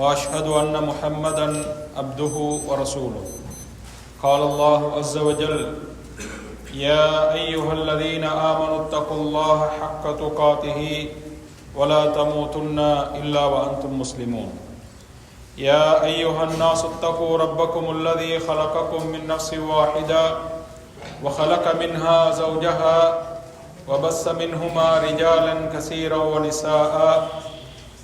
وأشهد أن محمدا عبده ورسوله. قال الله عز وجل يا أيها الذين آمنوا اتقوا الله حق تقاته ولا تموتن إلا وأنتم مسلمون. يا أيها الناس اتقوا ربكم الذي خلقكم من نفس واحدة وخلق منها زوجها وبث منهما رجالا كثيرا ونساء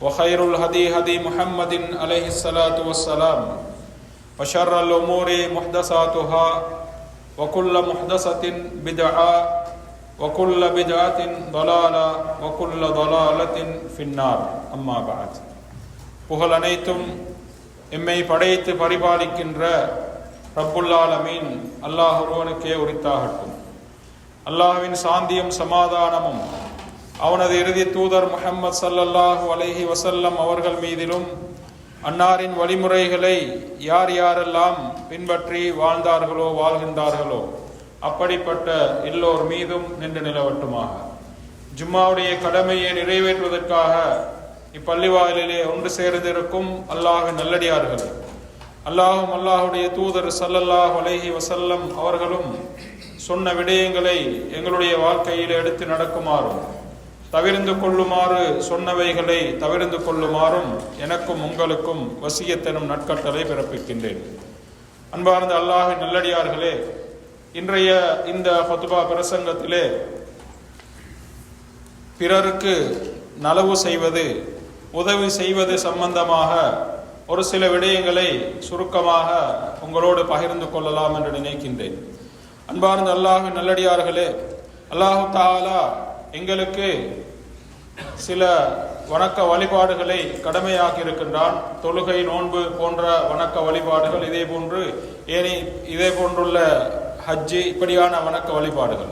وخير الهدي هدي محمد عليه الصلاة والسلام وشر الأمور محدثاتها وكل محدثة بدعة وكل بدعة ضلالة وكل ضلالة في النار أما بعد புகழ் அனைத்தும் எம்மை படைத்து பரிபாலிக்கின்ற ரப்புல்லாலமீன் அல்லாஹ் ஒருவனுக்கே உரித்தாகட்டும் அல்லாஹ்வின் சாந்தியும் சமாதானமும் அவனது இறுதி தூதர் முஹம்மது சல்லல்லாஹு அலஹி வசல்லம் அவர்கள் மீதிலும் அன்னாரின் வழிமுறைகளை யார் யாரெல்லாம் பின்பற்றி வாழ்ந்தார்களோ வாழ்கின்றார்களோ அப்படிப்பட்ட எல்லோர் மீதும் நின்று நிலவட்டுமாக. ஜும்மாவுடைய கடமையை நிறைவேற்றுவதற்காக இப்பள்ளிவாயிலே ஒன்று சேர்ந்திருக்கும் அல்லாஹ் நல்லடியார்கள் அல்லாஹும் அல்லாஹுடைய தூதர் சல்லல்லாஹ் அலஹி வசல்லம் அவர்களும் சொன்ன விடயங்களை எங்களுடைய வாழ்க்கையில் எடுத்து நடக்குமாறும் தவிர்ந்து கொள்ளுமாறு சொன்னவைகளை தவிர்ந்து கொள்ளுமாறும் எனக்கும் உங்களுக்கும் வசியத்தெனும் நட்கட்டளை பிறப்பிக்கின்றேன். அன்பார்ந்த அல்லாஹ் நல்லடியார்களே இன்றைய இந்த ஃபத்துபா பிரசங்கத்திலே பிறருக்கு நலவு செய்வது உதவி செய்வது சம்பந்தமாக ஒரு சில விடயங்களை சுருக்கமாக உங்களோடு பகிர்ந்து கொள்ளலாம் என்று நினைக்கின்றேன். அன்பார்ந்த அல்லாஹ் நல்லடியார்களே அல்லாஹு தாலா எங்களுக்கு சில வணக்க வழிபாடுகளை கடமையாக்கி இருக்கின்றான் தொழுகை நோன்பு போன்ற வணக்க வழிபாடுகள் இதே போன்று ஏனி இதே போன்றுள்ள ஹஜ்ஜி இப்படியான வணக்க வழிபாடுகள்.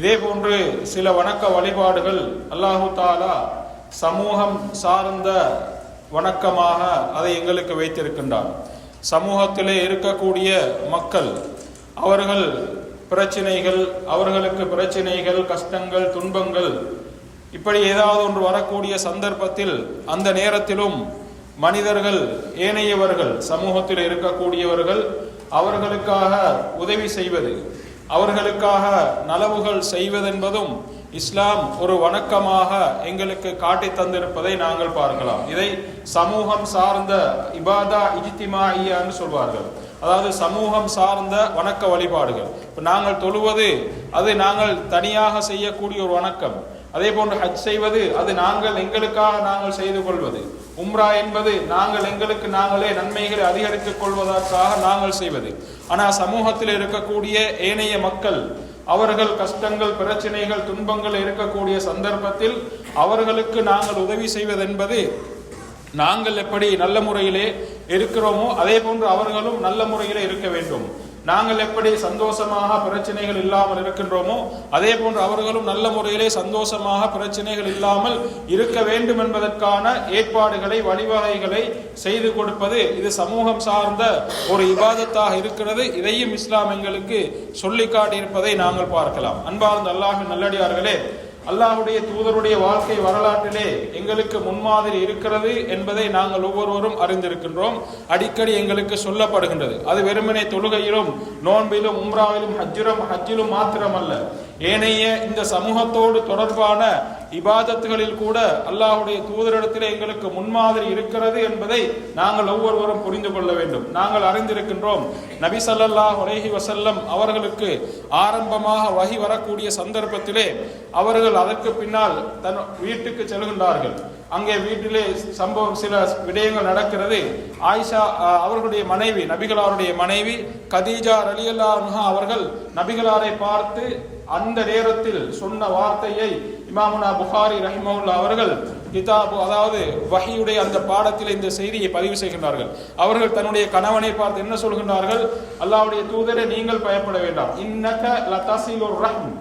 இதே போன்று சில வணக்க வழிபாடுகள் அல்லாஹு தாலா சமூகம் சார்ந்த வணக்கமாக அதை எங்களுக்கு வைத்திருக்கின்றான். சமூகத்திலே இருக்கக்கூடிய மக்கள் அவர்கள் பிரச்சனைகள் அவர்களுக்கு பிரச்சனைகள் கஷ்டங்கள் துன்பங்கள் இப்படி ஏதாவது ஒன்று வரக்கூடிய சந்தர்ப்பத்தில் அந்த நேரத்திலும் மனிதர்கள் ஏனையவர்கள் சமூகத்தில் இருக்கக்கூடியவர்கள் அவர்களுக்காக உதவி செய்வது அவர்களுக்காக நலவுகள் செய்வதென்பதும் இஸ்லாம் ஒரு வணக்கமாக எங்களுக்கு காட்டி தந்திருப்பதை நாங்கள் பார்க்கலாம். இதை சமூகம் சார்ந்த இபாதா இஜித்திமான்னு சொல்வார்கள். அதாவது சமூகம் சார்ந்த வணக்க வழிபாடுகள். இப்போ நாங்கள் தொழுவது அது நாங்கள் தனியாக செய்யக்கூடிய ஒரு வணக்கம். அதே போன்று ஹஜ் செய்வது அது நாங்கள் எங்களுக்காக நாங்கள் செய்து கொள்வது. உம்ரா என்பது நாங்கள் எங்களுக்கு நாங்களே நன்மைகளை அதிகரித்துக் கொள்வதற்காக நாங்கள் செய்வது. ஆனால் சமூகத்தில் இருக்கக்கூடிய ஏனைய மக்கள் அவர்கள் கஷ்டங்கள் பிரச்சனைகள் துன்பங்கள் இருக்கக்கூடிய சந்தர்ப்பத்தில் அவர்களுக்கு நாங்கள் உதவி செய்வதென்பது நாங்கள் எப்படி நல்ல முறையிலே இருக்கிறோமோ அதே போன்று அவர்களும் நல்ல முறையிலே இருக்க வேண்டும். நாங்கள் எப்படி சந்தோஷமாக பிரச்சனைகள் இல்லாமல் இருக்கின்றோமோ அதே போன்று அவர்களும் நல்ல முறையிலே சந்தோஷமாக பிரச்சனைகள் இல்லாமல் இருக்க வேண்டும் என்பதற்கான ஏற்பாடுகளை வழிவகைகளை செய்து கொடுப்பது இது சமூகம் சார்ந்த ஒரு இபாதத்தாக இருக்கிறது. இதையும் இஸ்லாம் எங்களுக்கு சொல்லி காட்டியிருப்பதை நாங்கள் பார்க்கலாம். அன்பார்ந்த அல்லாஹ் நல்லடியார்களே அல்லாஹுடைய தூதருடைய வாழ்க்கை வரலாற்றிலே எங்களுக்கு முன்மாதிரி இருக்கிறது என்பதை நாங்கள் ஒவ்வொருவரும் அறிந்திருக்கின்றோம். அடிக்கடி எங்களுக்கு சொல்லப்படுகின்றது. அது வெறுமனே தொழுகையிலும் நோன்பிலும் உம்ராவிலும் ஹஜ்ஜிலும் ஹஜ்ஜிலும் மாத்திரமல்ல. ஏனைய இந்த சமூகத்தோடு தொடர்பான இபாதத்துகளில் கூட அல்லாஹுடைய தூதரிடத்தில் எங்களுக்கு முன்மாதிரி இருக்கிறது என்பதை நாங்கள் ஒவ்வொருவரும் புரிந்து கொள்ள வேண்டும். நாங்கள் அறிந்திருக்கின்றோம் நபி ஸல்லல்லாஹு அலைஹி வசல்லம் அவர்களுக்கு ஆரம்பமாக வகி வரக்கூடிய சந்தர்ப்பத்திலே அவர்கள் அதற்கு பின்னால் தன் வீட்டுக்கு செல்கின்றார்கள். அங்கே வீட்டிலே சம்பவம் சில விடயங்கள் நடக்கிறது. ஆயிஷா அவர்களுடைய மனைவி நபிகளாருடைய மனைவி கதீஜா ரலியல்லா அவர்கள் நபிகளாரை பார்த்து அந்த நேரத்தில் சொன்ன வார்த்தையை இமாமுனா புகாரி ரஹிமவுல்லா அவர்கள் கிதாபு அதாவது வஹியுடைய அந்த பாடத்தில் இந்த செய்தியை பதிவு செய்கின்றார்கள். அவர்கள் தன்னுடைய கணவனை பார்த்து என்ன சொல்கின்றார்கள்? அல்லாவுடைய தூதரை நீங்கள் பயப்பட வேண்டாம். இன்னக லதசிலுர் ரஹ்ம்.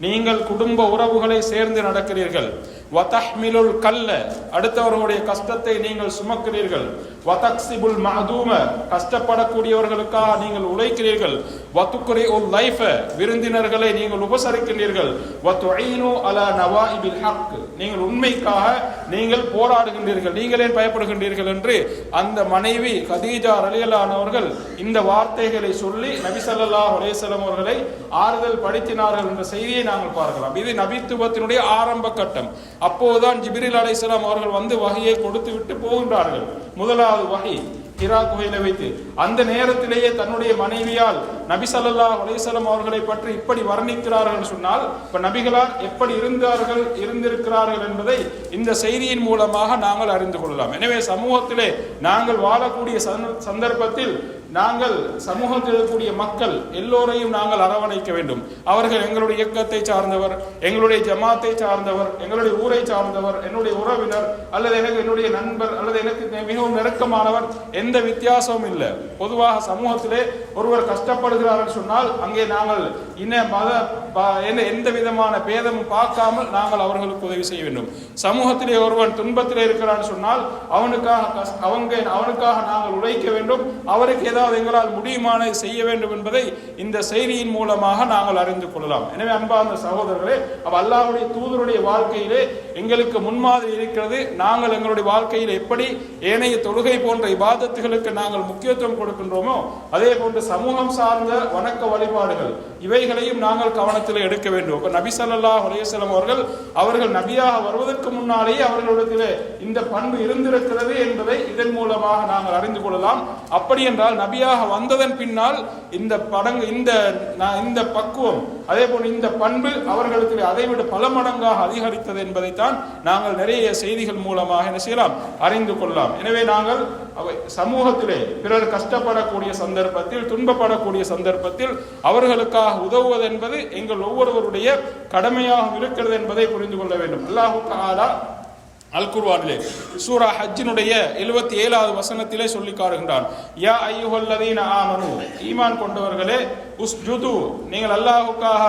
நீங்கள் குடும்ப உறவுகளை சேர்ந்து நடக்கிறீர்கள். வதஹ்மிலுல் கல்ல அடுத்தவர்களுடைய கஷ்டத்தை நீங்கள் சுமக்கிறீர்கள். வதக்சிபுல் மஹதூம கஷ்டப்படக்கூடியவர்களுக்காக நீங்கள் உழைக்கிறீர்கள். வத்துக்குரி உல் லைஃப விருந்தினர்களை நீங்கள் உபசரிக்கிறீர்கள் வத்துஈனு அலா நவாஇபில் ஹக் நீங்கள் உண்மைக்காக நீங்கள் போராடுகின்றீர்கள். நீங்களே பயப்படுகின்றீர்கள் என்று அந்த மனைவி கதீஜா ரலியலானவர்கள் இந்த வார்த்தைகளை சொல்லி நபி ஸல்லல்லாஹு அலைஹி வஸல்லம் அவர்களை ஆறுதல் படுத்தினார்கள் என்ற செய்தியை நாங்கள் பார்க்கலாம். இது நபித்துவத்தினுடைய ஆரம்ப கட்டம். அப்போதுதான் ஜிபிரில் அலைசலாம் அவர்கள் வந்து வகையை கொடுத்து விட்டு போகின்றார்கள். முதலாவது வகை ஹிரா குகையில வைத்து அந்த நேரத்திலேயே தன்னுடைய மனைவியால் நபி சல்லா அலைஹி அவர்களை பற்றி இப்படி வர்ணிக்கிறார்கள் சொன்னால் இப்ப நபிகளார் எப்படி இருந்தார்கள் இருந்திருக்கிறார்கள் என்பதை இந்த செய்தியின் மூலமாக நாங்கள் அறிந்து கொள்ளலாம். எனவே சமூகத்திலே நாங்கள் வாழக்கூடிய சந்த- சந்தர்ப்பத்தில் நாங்கள் சமூகத்தில் இருக்கக்கூடிய மக்கள் எல்லோரையும் நாங்கள் அரவணைக்க வேண்டும். அவர்கள் எங்களுடைய இயக்கத்தை சார்ந்தவர் எங்களுடைய ஜமாத்தை சார்ந்தவர் எங்களுடைய ஊரை சார்ந்தவர் என்னுடைய உறவினர் அல்லது எனக்கு என்னுடைய நண்பர் அல்லது எனக்கு மிகவும் நெருக்கமானவர் எந்த வித்தியாசமும் இல்லை. பொதுவாக சமூகத்திலே ஒருவர் கஷ்டப்படுகிறார்கள் சொன்னால் அங்கே நாங்கள் இன மத ப- எந்த- எந்த விதமான பேதமும் பார்க்காமல் நாங்கள் அவர்களுக்கு உதவி செய்ய வேண்டும். சமூகத்திலே ஒருவன் துன்பத்திலே இருக்கிறான் சொன்னால் அவனுக்காக அவங்க அவனுக்காக நாங்கள் உழைக்க வேண்டும். அவருக்கு ஏதாவது எங்களால் முடியுமான செய்ய வேண்டும் என்பதை இந்த செய்தியின் மூலமாக நாங்கள் அறிந்து கொள்ளலாம். எனவே அன்பார்ந்த சகோதரர்களே அவ அல்லாவுடைய தூதருடைய வாழ்க்கையிலே எங்களுக்கு முன்மாதிரி இருக்கிறது. நாங்கள் எங்களுடைய வாழ்க்கையில் எப்படி ஏனைய தொழுகை போன்ற இபாதத்துகளுக்கு நாங்கள் முக்கியத்துவம் கொடுக்கின்றோமோ அதே போன்று சமூகம் சார்ந்த வணக்க வழிபாடுகள் இவைகளையும் நாங்கள் கவனத்தில் எடுக்க வேண்டும். இப்போ நபி ஸல்லல்லாஹு அவர்கள் அவர்கள் நபியாக வருவதற்கு முன்னாலேயே அவர்களிடத்திலே இந்த பண்பு இருந்திருக்கிறது என்பதை இதன் மூலமாக நாங்கள் அறிந்து கொள்ளலாம். அப்படி என்றால் நபியாக வந்ததன் பின்னால் இந்த படங்கு இந்த இந்த பக்குவம் அதே போல் இந்த பண்பு அவர்களுக்கு அதைவிட பல மடங்காக அதிகரித்தது என்பதைத்தான் நாங்கள் நிறைய செய்திகள் மூலமாக என்ன செய்யலாம்? அறிந்து கொள்ளலாம். எனவே நாங்கள் சமூகத்திலே பிறர் கஷ்டப்படக்கூடிய சந்தர்ப்பத்தில் துன்பப்படக்கூடிய சந்தர்ப்பத்தில் அவர்களுக்காக உதவுவது என்பது எங்கள் ஒவ்வொருவருடைய கடமையாக இருக்கிறது என்பதை புரிந்து கொள்ள வேண்டும். அல்லாஹு தஆலா அல் குர்ஆனிலே சூரா ஹஜ்ஜினுடைய 77வது ஏழாவது வசனத்திலே சொல்லி காட்டுகின்றான். யா ஐயுஹல்லதீன ஆமனு ஈமான் கொண்டவர்களே உஸ்ஜுது நீங்கள் அல்லாஹுக்காக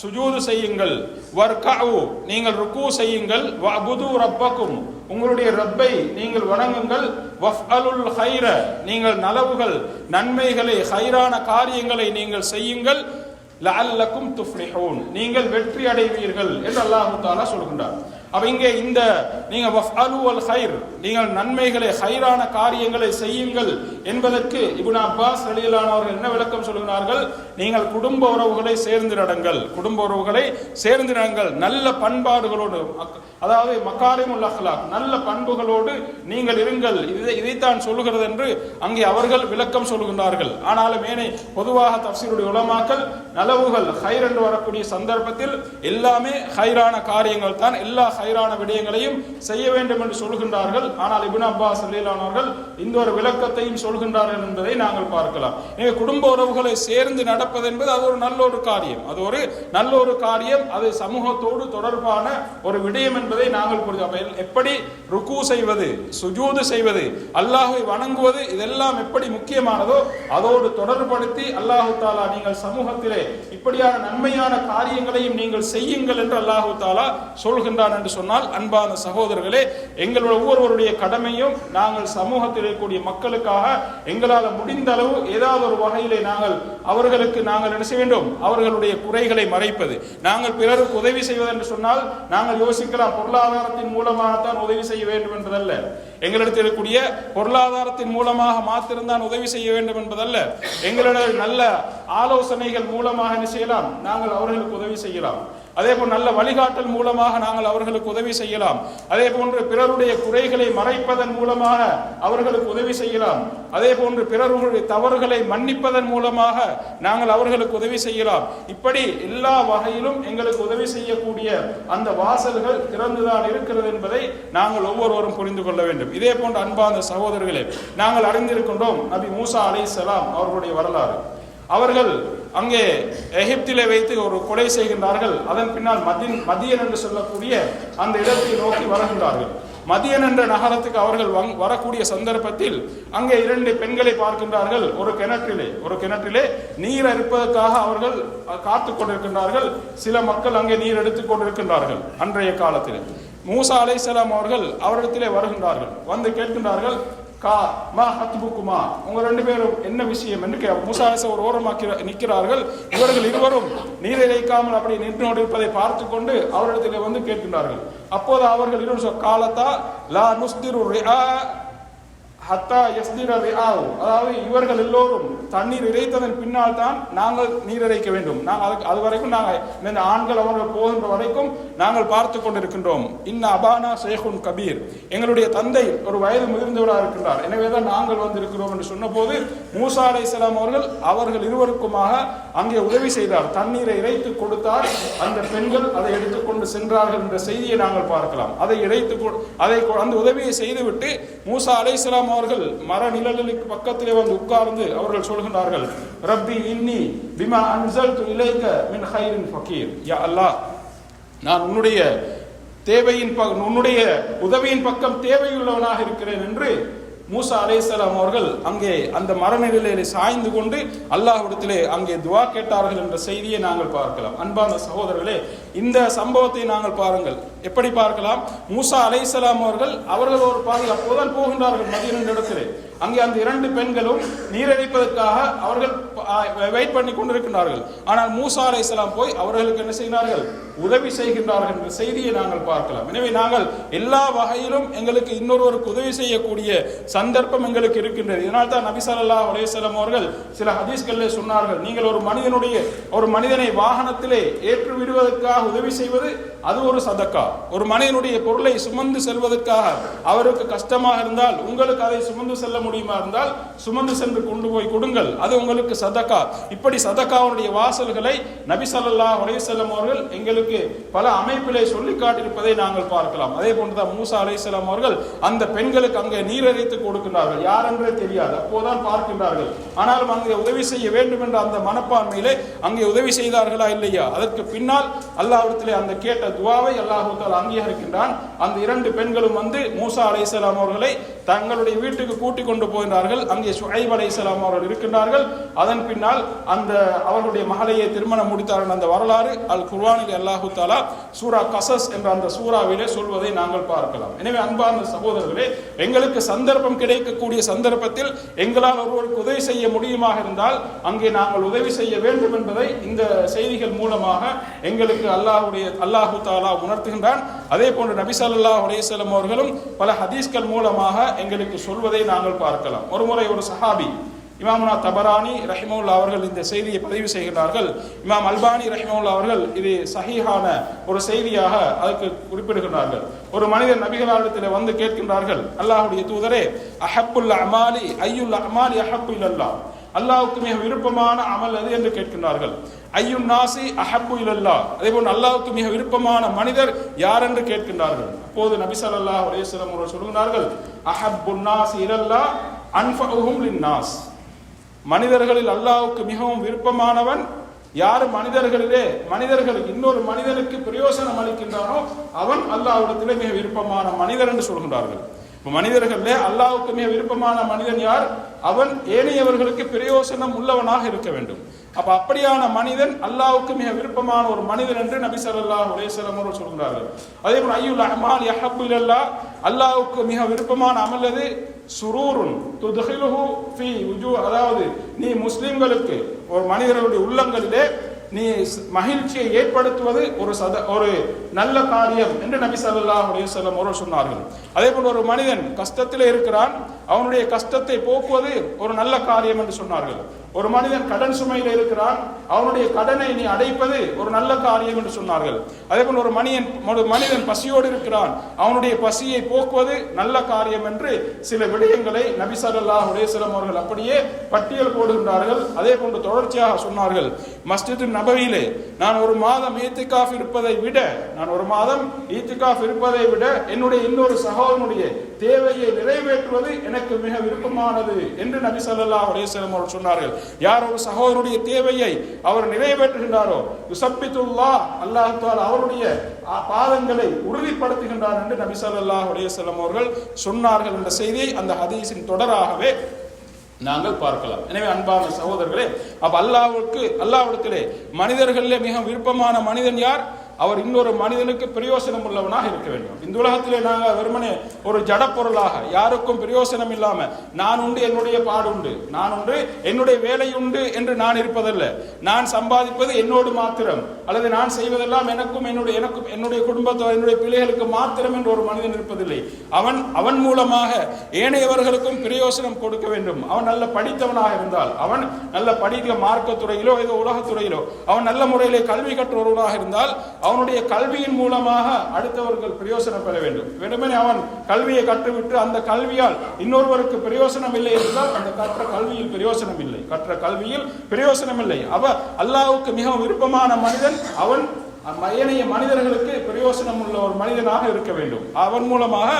சுஜூது செய்யுங்கள். வர்கஉ நீங்கள் ருக்கு செய்யுங்கள். வஅபுது ரப்பக்கும் உங்களுடைய ரப்பை நீங்கள் வணங்குங்கள். வஃஅலுல் ஹைர நீங்கள் நலவுகள் நன்மைகளை ஹைரான காரியங்களை நீங்கள் செய்யுங்கள். லஅல்லக்கும் துஃப்லிஹூன் நீங்கள் வெற்றி அடைவீர்கள் என்று அல்லாஹு தாலா சொல்கின்றார் அப்ப இங்கே இந்த நீங்க வஃஅலு அல் ஹைர் நீங்கள் நன்மைகளை ஹைரான காரியங்களை செய்யுங்கள் என்பதற்கு இப்னு அப்பாஸ் வெளியிலானவர்கள் என்ன விளக்கம் சொல்கிறார்கள் நீங்கள் குடும்ப உறவுகளை சேர்ந்து நடங்கள் குடும்ப உறவுகளை சேர்ந்து நடங்கள் நல்ல பண்பாடுகளோடு அதாவது மக்காரிமுல் அஹ்லாக் நல்ல பண்புகளோடு நீங்கள் இருங்கள். இதை இதைத்தான் சொல்லுகிறது என்று அங்கே அவர்கள் விளக்கம் சொல்கின்றார்கள் ஆனாலும் ஏனே பொதுவாக தப்சீருடைய உலமாக்கல் நலவுகள் ஹைர் என்று வரக்கூடிய சந்தர்ப்பத்தில் எல்லாமே ஹைரான காரியங்கள் தான் எல்லா ஹைரான விடயங்களையும் செய்ய வேண்டும் என்று சொல்கின்றார்கள். ஆனால் இபின் அப்பாஸ் ரலியல்லாஹு இந்த ஒரு விளக்கத்தையும் சொல்கின்றார்கள் என்பதை நாங்கள் பார்க்கலாம். எனவே குடும்ப உறவுகளை சேர்ந்து நடப்பது என்பது அது ஒரு நல்ல ஒரு காரியம். அது ஒரு நல்ல ஒரு காரியம். அது சமூகத்தோடு தொடர்பான ஒரு விடயம் என்பதை நாங்கள் புரிஞ்சு அப்ப எப்படி ருக்கு செய்வது சுஜூது செய்வது அல்லாஹை வணங்குவது இதெல்லாம் எப்படி முக்கியமானதோ அதோடு தொடர்படுத்தி அல்லாஹு தாலா நீங்கள் சமூகத்திலே இப்படியான நன்மையான காரியங்களையும் நீங்கள் செய்யுங்கள் என்று அல்லாஹு தாலா சொல்கின்றான் என்று சொன்னால் அன்பான சகோதரர்களே எங்களுடைய ஒவ்வொருவருடைய கடமையும் நாங்கள் சமூகத்தில் இருக்கக்கூடிய மக்களுக்காக எங்களால் முடிந்த அளவு ஏதாவது ஒரு வகையிலே நாங்கள் அவர்களுக்கு நாங்கள் என்ன செய்ய வேண்டும்? அவர்களுடைய குறைகளை மறைப்பது. நாங்கள் பிறருக்கு உதவி செய்வது என்று சொன்னால் நாங்கள் யோசிக்கலாம் பொருளாதாரத்தின் மூலமாகத்தான் உதவி செய்ய வேண்டும் என்பதல்ல. எங்களிடத்தில் இருக்கக்கூடிய பொருளாதாரத்தின் மூலமாக மாத்திருந்தான் உதவி செய்ய வேண்டும் என்பதல்ல. எங்களுடைய நல்ல ஆலோசனைகள் மூலமாக என்ன செய்யலாம்? நாங்கள் அவர்களுக்கு உதவி செய்யலாம். அதே போல் நல்ல வழிகாட்டல் மூலமாக நாங்கள் அவர்களுக்கு உதவி செய்யலாம். அதே போன்று பிறருடைய குறைகளை மறைப்பதன் மூலமாக அவர்களுக்கு உதவி செய்யலாம். அதே போன்று பிறருடைய தவறுகளை மன்னிப்பதன் மூலமாக நாங்கள் அவர்களுக்கு உதவி செய்யலாம். இப்படி எல்லா வகையிலும் எங்களுக்கு உதவி செய்யக்கூடிய அந்த வாசல்கள் திறந்துதான் இருக்கிறது என்பதை நாங்கள் ஒவ்வொருவரும் புரிந்து கொள்ள வேண்டும். இதே போன்ற அன்பார்ந்த சகோதரர்களே நாங்கள் அறிந்திருக்கின்றோம் நபி மூசா அலைஹிஸ்ஸலாம் அவர்களுடைய வரலாறு. அவர்கள் அங்கே எகிப்திலே வைத்து ஒரு கொலை செய்கின்றார்கள். அதன் பின்னால் மதின் மதியன் என்று சொல்லக்கூடிய அந்த இடத்தை நோக்கி வருகின்றார்கள். மதியன் என்ற நகரத்துக்கு அவர்கள் வங்- வரக்கூடிய சந்தர்ப்பத்தில் அங்கே இரண்டு பெண்களை பார்க்கின்றார்கள். ஒரு கிணற்றிலே ஒரு கிணற்றிலே நீர் அறுப்பதற்காக அவர்கள் காத்து கொண்டிருக்கின்றார்கள். சில மக்கள் அங்கே நீர் எடுத்துக் கொண்டிருக்கின்றார்கள் அன்றைய காலத்தில். மூசா அலைஹிஸ்ஸலாம் அவர்கள் அவரிடத்திலே வருகின்றார்கள். வந்து கேட்கின்றார்கள் கா மா ஹத்புக்குமா உங்க ரெண்டு பேரும் என்ன விஷயம் என்று கே மூசா ஒரு ஓரமாக்கி நிற்கிறார்கள். இவர்கள் இருவரும் நீரை வைக்காமல் அப்படி நின்று கொண்டிருப்பதை பார்த்து கொண்டு அவரிடத்தில் வந்து கேட்கின்றார்கள். அப்போது அவர்கள் இருவர் காலத்தா லா நுஸ்திரு ஹத்தா எஸ்திர ரிஆவு அதாவது இவர்கள் எல்லோரும் தண்ணீர் இறைத்ததன் பின்னால் தான் நாங்கள் நீர் இறைக்க வேண்டும். நாங்கள் அதுக்கு அது வரைக்கும் நாங்கள் இந்த ஆண்கள் அவர்கள் போகின்ற வரைக்கும் நாங்கள் பார்த்து கொண்டிருக்கின்றோம். இன்ன அபானா சேகுன் கபீர். எங்களுடைய தந்தை ஒரு வயது முதிர்ந்தவராக இருக்கின்றார். எனவே தான் நாங்கள் வந்திருக்கிறோம் என்று சொன்னபோது மூசா அலைஹிஸ்ஸலாம் அவர்கள் அவர்கள் இருவருக்குமாக அங்கே உதவி செய்தார். தண்ணீரை இறைத்து கொடுத்தார். அந்த பெண்கள் அதை எடுத்துக்கொண்டு சென்றார்கள் என்ற செய்தியை நாங்கள் பார்க்கலாம். அதை இறைத்து கொ- அதை அந்த உதவியை செய்துவிட்டு மூசா அலைஹிஸ்ஸலாம் அவர்கள் மர நிழலுக்கு பக்கத்திலே வந்து உட்கார்ந்து அவர்கள் சொல்கின்றார்கள் ரப்பி இன்னி பிமா அன்சல் இலைக்க மின் ஹைரின் ஃபக்கீர் யா அல்லாஹ் நான் உன்னுடைய தேவையின் உன்னுடைய உதவியின் பக்கம் தேவையுள்ளவனாக இருக்கிறேன் என்று மூசா அலைஹிஸ்ஸலாம் அவர்கள் அங்கே அந்த மரநிலையிலே சாய்ந்து கொண்டு அல்லாஹ்விடத்திலே அங்கே துவா கேட்டார்கள் என்ற செய்தியை நாங்கள் பார்க்கலாம். அன்பான சகோதரர்களே இந்த சம்பவத்தை நாங்கள் பாருங்கள். எப்படி பார்க்கலாம்? மூசா அலைஹிஸ்ஸலாம் அவர்கள் அவர்கள் ஒரு பாதி அப்போதான் போகின்றார்கள் மதியன் இடத்திலே. அங்கே அந்த இரண்டு பெண்களும் நீரடிப்பதற்காக அவர்கள் வெயிட் பண்ணி கொண்டிருக்கிறார்கள் ஆனால் மூசா அலைஹிஸ்ஸலாம் போய் அவர்களுக்கு என்ன செய்கிறார்கள்? உதவி செய்கின்றார்கள் என்ற செய்தியை நாங்கள் பார்க்கலாம். எனவே நாங்கள் எல்லா வகையிலும் எங்களுக்கு இன்னொருவருக்கு உதவி செய்யக்கூடிய சந்தர்ப்பம் எங்களுக்கு இருக்கின்றது. இதனால் தான் நபி ஸல்லல்லாஹு அலைஹி அவர்கள் சில ஹதீஸ்களில் சொன்னார்கள் நீங்கள் ஒரு மனிதனுடைய ஒரு மனிதனை வாகனத்திலே ஏற்று விடுவதற்காக உதவி செய்வது அது ஒரு சதக்கா. ஒரு மனிதனுடைய பொருளை சுமந்து செல்வதற்காக அவருக்கு கஷ்டமாக இருந்தால் உங்களுக்கு அதை சுமந்து செல்ல முடியுமா இருந்தால் சுமந்து சென்று கொண்டு போய் கொடுங்கள். அது உங்களுக்கு சதக்கா இப்படி சதக்காவுடைய வாசல்களை நபி சல்லா அலைஹி அவர்கள் எங்களுக்கு பல அமைப்பிலே சொல்லி காட்டியிருப்பதை நாங்கள் பார்க்கலாம். அதே போன்றுதான் மூசா அலைஹிஸ்ஸலாம் அவர்கள் அந்த பெண்களுக்கு அங்கே நீரறித்து கொடுக்கின்றார்கள். யார் என்றே தெரியாது. அப்போதான் பார்க்கின்றார்கள். ஆனாலும் அங்கே உதவி செய்ய வேண்டும் என்ற அந்த மனப்பான்மையிலே அங்கே உதவி செய்தார்களா இல்லையா? அதற்கு பின்னால் அல்லாஹிடத்திலே அந்த கேட்ட துவாவை அல்லாஹ் அங்கீகரிக்கின்றான். அந்த இரண்டு பெண்களும் வந்து மூசா அலைசலாம் அவர்களை தங்களுடைய வீட்டுக்கு கூட்டிக் கொண்டு போகின்றார்கள். அங்கே சுஹைப் அலைஹிஸ்ஸலாம் அவர்கள் இருக்கின்றார்கள். அதன் பின்னால் அந்த அவர்களுடைய மகளையை திருமணம் முடித்தார்கள் அந்த வரலாறு. அல் குர்வானில் அல்லாஹு தாலா சூரா கசஸ் என்ற அந்த சூறாவிலே சொல்வதை நாங்கள் பார்க்கலாம். எனவே அன்பார்ந்த சகோதரர்களே எங்களுக்கு சந்தர்ப்பம் கிடைக்கக்கூடிய சந்தர்ப்பத்தில் எங்களால் ஒருவருக்கு உதவி செய்ய முடியுமாக இருந்தால் அங்கே நாங்கள் உதவி செய்ய வேண்டும் என்பதை இந்த செய்திகள் மூலமாக எங்களுக்கு அல்லாஹ்வுடைய அல்லாஹு தாலா உணர்த்துகின்றான். அதே போன்று நபிசல்லா ஸல்லல்லாஹு அவர்களும் பல ஹதீஸ்கள் மூலமாக எங்களுக்கு சொல்வதை நாங்கள் பார்க்கலாம். ஒருமுறை ஒரு சஹாபி இமாமுனா தபரானி ரஹிமவுல்லா அவர்கள் இந்த செய்தியை பதிவு செய்கிறார்கள் இமாம் அல்பானி ரஹிமவுல்லா அவர்கள் இது சஹீஹான ஒரு செய்தியாக அதுக்கு குறிப்பிடுகிறார்கள் ஒரு மனிதர் நபிகளாரிடத்தில் வந்து கேட்கின்றார்கள் அல்லாஹுடைய தூதரே அஹப்புல் அமாலி ஐயுல் அமாலி அஹப்பு இல்லல்லா அல்லாவுக்கு மிக விருப்பமான அமல் அது என்று கேட்கின்றார்கள். ஐயும் நாசி அஹப்பு இல்லல்லா அதே போன்று அல்லாவுக்கு மிக விருப்பமான மனிதர் யார் என்று கேட்கின்றார்கள். அப்போது நபிசல்லா ஸல்லல்லாஹு அலைஹி வஸல்லம் அவர்கள் சொல்கிறார்கள் அஹப்பு நாசி இரல்லா அன்ஃபஉஹும் நாஸ் மனிதர்களில் அல்லாவுக்கு மிகவும் விருப்பமானவன் யார் மனிதர்களிலே மனிதர்களுக்கு இன்னொரு மனிதனுக்கு பிரயோசனம் அளிக்கின்றானோ அவன் அல்லாவிடத்திலே மிக விருப்பமான மனிதர் என்று சொல்கின்றார்கள். மனிதர்கள் மனிதர்களே அல்லாஹ்வுக்கு மிக விருப்பமான மனிதன் யார்? அவன் ஏனையவர்களுக்கு பிரயோசனம் உள்ளவனாக இருக்க வேண்டும். அப்ப அப்படியான மனிதன் அல்லாவுக்கு மிக விருப்பமான ஒரு மனிதன் என்று நபி சல்லா உலேசலம் அவர்கள் சொல்கிறார்கள். அதே போல ஐயுல் அஹ்மான் யஹப்பு இலல்லா அல்லாவுக்கு மிக விருப்பமான அமல் எது? சுரூருன் துத்ஹிலுஹு ஃபீ அதாவது நீ முஸ்லிம்களுக்கு ஒரு மனிதர்களுடைய உள்ளங்களிலே நீ மகிழ்ச்சியை ஏற்படுத்துவது ஒரு சத ஒரு நல்ல காரியம் என்று நபி சல்லா அலைஹி வஸல்லம் அவர்கள் சொன்னார்கள். அதே போல் ஒரு மனிதன் கஷ்டத்தில் இருக்கிறான் அவனுடைய கஷ்டத்தை போக்குவது ஒரு நல்ல காரியம் என்று சொன்னார்கள். ஒரு மனிதன் கடன் சுமையில் இருக்கிறான் அவனுடைய கடனை நீ அடைப்பது ஒரு நல்ல காரியம் என்று சொன்னார்கள். அதே போல் ஒரு மனிதன் ஒரு மனிதன் பசியோடு இருக்கிறான் அவனுடைய பசியை போக்குவது நல்ல காரியம் என்று சில விடயங்களை நபி ஸல்லல்லாஹு அவர்கள் அப்படியே பட்டியல் போடுகின்றார்கள். அதே போன்று தொடர்ச்சியாக சொன்னார்கள். மஸ்ஜித் நபவியிலே நான் ஒரு மாதம் ஈத்திகாஃப் இருப்பதை விட நான் ஒரு மாதம் ஈத்திகாஃப் இருப்பதை விட என்னுடைய இன்னொரு சகோதரனுடைய தேவையை நிறைவேற்றுவது எனக்கு மிக விருப்பமானது என்று நபி ஸல்லல்லாஹு அலைஹி அவர்கள் சொன்னார்கள். யார் ஒரு சகோதரனுடைய தேவையை அவர் நிறைவேற்றுகின்றாரோ யுசப்பித்துல்லா அல்லாஹால் அவருடைய ஆ- பாதங்களை உறுதிப்படுத்துகின்றார் என்று நபி ஸல்லல்லாஹு அலைஹி அவர்கள் சொன்னார்கள் என்ற செய்தியை அந்த ஹதீஸின் தொடராகவே நாங்கள் பார்க்கலாம். எனவே அன்பான சகோதரர்களே அப்ப அல்லாவுக்கு அல்லாவிடத்திலே மனிதர்களிலே மிக விருப்பமான மனிதன் யார்? அவர் இன்னொரு மனிதனுக்கு பிரயோசனம் உள்ளவனாக இருக்க வேண்டும். இந்த உலகத்திலே நாங்கள் வெறுமனே ஒரு ஜடப்பொருளாக யாருக்கும் பிரயோசனம் இல்லாம நான் உண்டு என்னுடைய பாடு உண்டு. நான் உண்டு என்னுடைய வேலை உண்டு என்று நான் இருப்பதல்ல. நான் சம்பாதிப்பது என்னோடு மாத்திரம். அல்லது நான் செய்வதெல்லாம் எனக்கும் என்னுடைய எனக்கும் என்னுடைய குடும்பத்தோ என்னுடைய பிள்ளைகளுக்கு மாத்திரம் என்று ஒரு மனிதன் இருப்பதில்லை. அவன் அவன் மூலமாக ஏனையவர்களுக்கும் பிரயோசனம் கொடுக்க வேண்டும். அவன் நல்ல படித்தவனாக இருந்தால் அவன் நல்ல படிக்க மார்க்கத்துறையிலோ ஏதோ உலகத்துறையிலோ அவன் நல்ல முறையிலே கல்வி கற்றவர்களாக இருந்தால் அவனுடைய கல்வியின் மூலமாக அடுத்தவர்கள் பிரயோசனம் பெற வேண்டும். வெறுமனே அவன் கல்வியை கற்றுவிட்டு அந்த கல்வியால் இன்னொருவருக்கு பிரயோசனம் இல்லை என்றால் அந்த கற்ற கல்வியில் பிரயோசனம் இல்லை. கற்ற கல்வியில் பிரயோசனம் இல்லை. அவ அல்லாவுக்கு மிகவும் விருப்பமான மனிதன். அவன் ஏனைய மனிதர்களுக்கு பிரயோசனம் உள்ள ஒரு மனிதனாக இருக்க வேண்டும். அவன் மூலமாக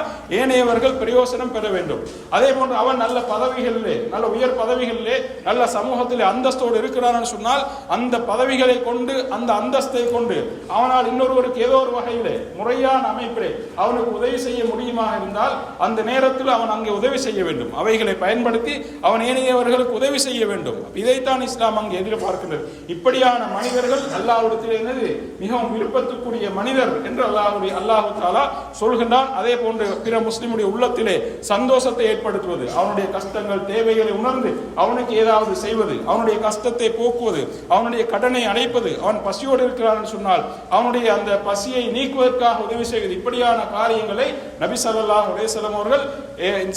ஏனையவர்கள் பிரயோசனம் பெற வேண்டும். அதே போன்று அவன் நல்ல பதவிகளிலே நல்ல உயர் பதவிகளிலே நல்ல சமூகத்திலே அந்தஸ்தோடு இருக்கிறான்னு சொன்னால் அந்த பதவிகளை கொண்டு அந்த அந்தஸ்தை கொண்டு அவனால் இன்னொருவருக்கு ஏதோ ஒரு வகையிலே முறையான அமைப்பிலே அவனுக்கு உதவி செய்ய முடியுமாக இருந்தால் அந்த நேரத்தில் அவன் அங்கே உதவி செய்ய வேண்டும். அவைகளை பயன்படுத்தி அவன் ஏனையவர்களுக்கு உதவி செய்ய வேண்டும். இதைத்தான் இஸ்லாம் அங்கே எதிர்பார்க்கின்றது. இப்படியான மனிதர்கள் அல்லாஹ்விடத்தில் என்னது? மிகவும் விருப்பத்துக்குரிய மனிதர் என்று அல்லாஹுடைய அல்லாஹு தாலா சொல்கின்றான். அதே போன்று பிற முஸ்லிமுடைய உள்ளத்திலே சந்தோஷத்தை ஏற்படுத்துவது அவனுடைய கஷ்டங்கள் தேவைகளை உணர்ந்து அவனுக்கு ஏதாவது செய்வது அவனுடைய கஷ்டத்தை போக்குவது அவனுடைய கடனை அடைப்பது அவன் பசியோடு இருக்கிறான் என்று சொன்னால் அவனுடைய அந்த பசியை நீக்குவதற்காக உதவி செய்வது இப்படியான காரியங்களை நபி ஸல்லல்லாஹு அலைஹி அவர்கள்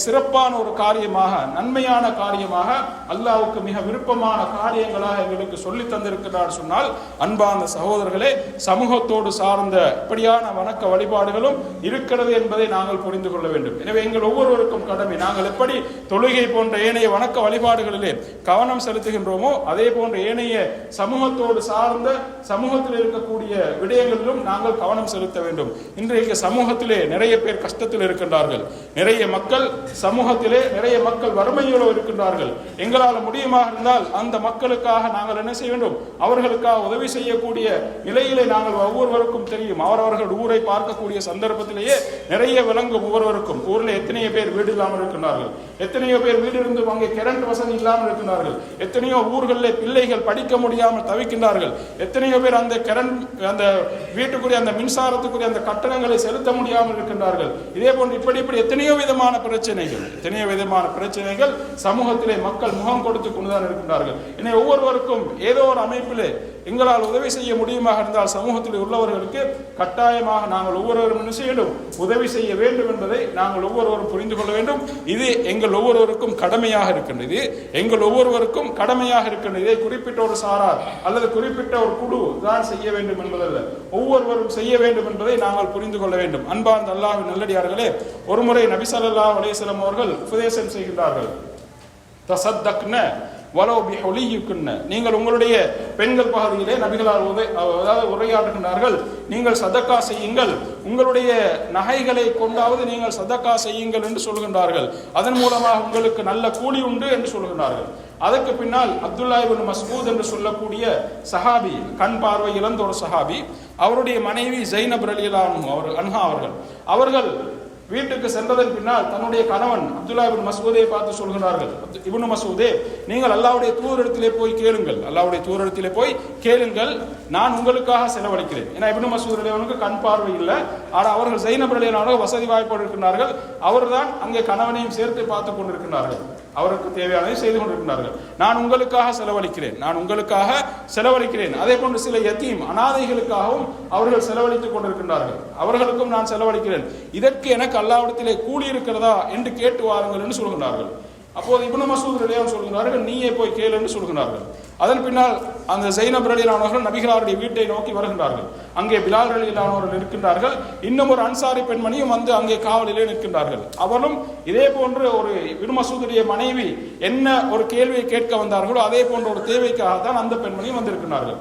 சிறப்பான ஒரு காரியமாக நன்மையான காரியமாக அல்லாவுக்கு மிக விருப்பமான காரியங்களாக எங்களுக்கு சொல்லி தந்திருக்கிறார் சொன்னால் அன்பான சகோதரர்களே சமூகத்தோடு சார்ந்த இப்படியான வணக்க வழிபாடுகளும் இருக்கிறது என்பதை நாங்கள் புரிந்து கொள்ள வேண்டும். எனவே எங்கள் ஒவ்வொருவருக்கும் கடமை. நாங்கள் எப்படி தொழுகை போன்ற ஏனைய வணக்க வழிபாடுகளிலே கவனம் செலுத்துகின்றோமோ அதே போன்ற ஏனைய சமூகத்தோடு சார்ந்த சமூகத்தில் இருக்கக்கூடிய விடயங்களிலும் நாங்கள் கவனம் செலுத்த வேண்டும். இன்றைக்கு சமூகத்திலே நிறைய பேர் கஷ்டத்தில் இருக்கின்றார்கள். நிறைய மக்கள் சமூகத்திலே நிறைய மக்கள் வறுமையோடு இருக்கின்றார்கள். எங்களால் முடியுமா இருந்தால் அந்த மக்களுக்காக நாங்கள் என்ன செய்ய வேண்டும்? அவர்களுக்காக உதவி செய்யக்கூடிய நிலையிலே நாங்கள் ஒவ்வொருவருக்கும் தெரியும். அவரவர்கள் ஊரை பார்க்கக்கூடிய சந்தர்ப்பத்திலேயே நிறைய விளங்கும் ஒவ்வொருவருக்கும். ஊரில் எத்தனையோ பேர் வீடு இல்லாமல் இருக்கின்றார்கள். எத்தனையோ பேர் வீடு இருந்து அங்கே கரண்ட் வசதி இல்லாமல் இருக்கின்றார்கள். எத்தனையோ ஊர்களில் பிள்ளைகள் படிக்க முடியாமல் தவிக்கின்றார்கள். எத்தனையோ பேர் அந்த கரண்ட் அந்த வீட்டுக்குரிய அந்த மின்சாரத்துக்குரிய அந்த கட்டணங்களை செலுத்த முடியாமல் இருக்கின்றார்கள். இதே போன்று இப்படி இப்படி எத்தனையோ விதமான பிரச்சனைகள் எத்தனையோ விதமான பிரச்சனைகள் சமூகத்திலே மக்கள் முகம் கொடுத்து கொண்டுதான் இருக்கின்றார்கள். இன்னை ஒவ்வொருவருக்கும் ஏதோ ஒரு அமைப்பிலே எங்களால் உதவி செய்ய முடியுமாக இருந்தால் சமூகத்தில் உள்ளவர்களுக்கு கட்டாயமாக நாங்கள் ஒவ்வொருவரும் என்ன செய்யணும்? உதவி செய்ய வேண்டும் என்பதை நாங்கள் ஒவ்வொருவரும் புரிந்து கொள்ள வேண்டும். இது எங்கள் ஒவ்வொருவருக்கும் கடமையாக இருக்கின்றது. எங்கள் ஒவ்வொருவருக்கும் கடமையாக இருக்கின்றது. இதை குறிப்பிட்ட ஒரு சாரார் அல்லது குறிப்பிட்ட ஒரு குழு தான் செய்ய வேண்டும் என்பதல்ல. ஒவ்வொருவரும் செய்ய வேண்டும் என்பதை நாங்கள் புரிந்து கொள்ள வேண்டும். அன்பார்ந்த அல்லாவின் நல்லடியார்களே ஒருமுறை நபிசல்லா ஸல்லல்லாஹு அவர்கள் உபதேசம் செய்கின்றார்கள். தசத்தக்ன வலோ பிஹொலியுக்குன்ன. நீங்கள் உங்களுடைய பெண்கள் பகுதியிலே நபிகளால் உதை அதாவது உரையாடுகின்றார்கள் நீங்கள் சதக்கா செய்யுங்கள். உங்களுடைய நகைகளை கொண்டாவது நீங்கள் சதக்கா செய்யுங்கள் என்று சொல்கின்றார்கள். அதன் மூலமாக உங்களுக்கு நல்ல கூலி உண்டு என்று சொல்கின்றார்கள். அதற்கு பின்னால் அப்துல்லா இபின் மஸ்பூத் என்று சொல்லக்கூடிய சஹாபி கண் பார்வை இழந்த ஒரு சஹாபி அவருடைய மனைவி ஜெய்னப் ரலியலானு அவர் அன்ஹா அவர்கள். அவர்கள் வீட்டுக்கு சென்றதன் பின்னால் தன்னுடைய கணவன் அப்துல்லா இபின் மசூதை பார்த்து சொல்கிறார்கள். அப்து- மசூதே நீங்கள் அல்லாவுடைய தூரத்திலே போய் கேளுங்கள். அல்லாவுடைய தூரத்திலே போய் கேளுங்கள். நான் உங்களுக்காக செலவழிக்கிறேன். ஏன்னா இபின் மசூத் அலைவனுக்கு கண் பார்வை இல்லை. ஆனால் அவர்கள் ஜைனப் ரலியல்லாஹு வசதி வாய்ப்பு இருக்கிறார்கள் அவர்தான் அங்கே கணவனையும் சேர்த்து பார்த்து கொண்டிருக்கிறார்கள் அவருக்கு தேவையானதை செய்து கொண்டிருக்கிறார்கள். நான் உங்களுக்காக செலவழிக்கிறேன். நான் உங்களுக்காக செலவழிக்கிறேன். அதே போன்று சில யத்தீம் அனாதைகளுக்காகவும் அவர்கள் செலவழித்துக் கொண்டிருக்கின்றார்கள். அவர்களுக்கும் நான் செலவழிக்கிறேன். இதற்கு எனக்கு அல்லாவிடத்திலே கூலி இருக்கிறதா என்று கேட்டு வாருங்கள் என்று சொல்கிறார்கள் அப்போது இப்னு மசூத் ரலியான் சொல்கிறார்கள் நீயே போய் கேளு என்று சொல்கிறார்கள். அதன் பின்னால் அந்த ஜெயினப் ரலியிலானவர்கள் நபிகளாருடைய வீட்டை நோக்கி வருகின்றார்கள். அங்கே பிலால் ரலியிலானவர்கள் இருக்கின்றார்கள் இன்னும் ஒரு அன்சாரி பெண்மணியும் வந்து அங்கே காவலிலே நிற்கின்றார்கள். அவரும் இதே போன்று ஒரு இப்னு மசூதுடைய மனைவி என்ன ஒரு கேள்வியை கேட்க வந்தார்களோ அதே போன்ற ஒரு தேவைக்காக தான் அந்த பெண்மணியும் வந்திருக்கிறார்கள்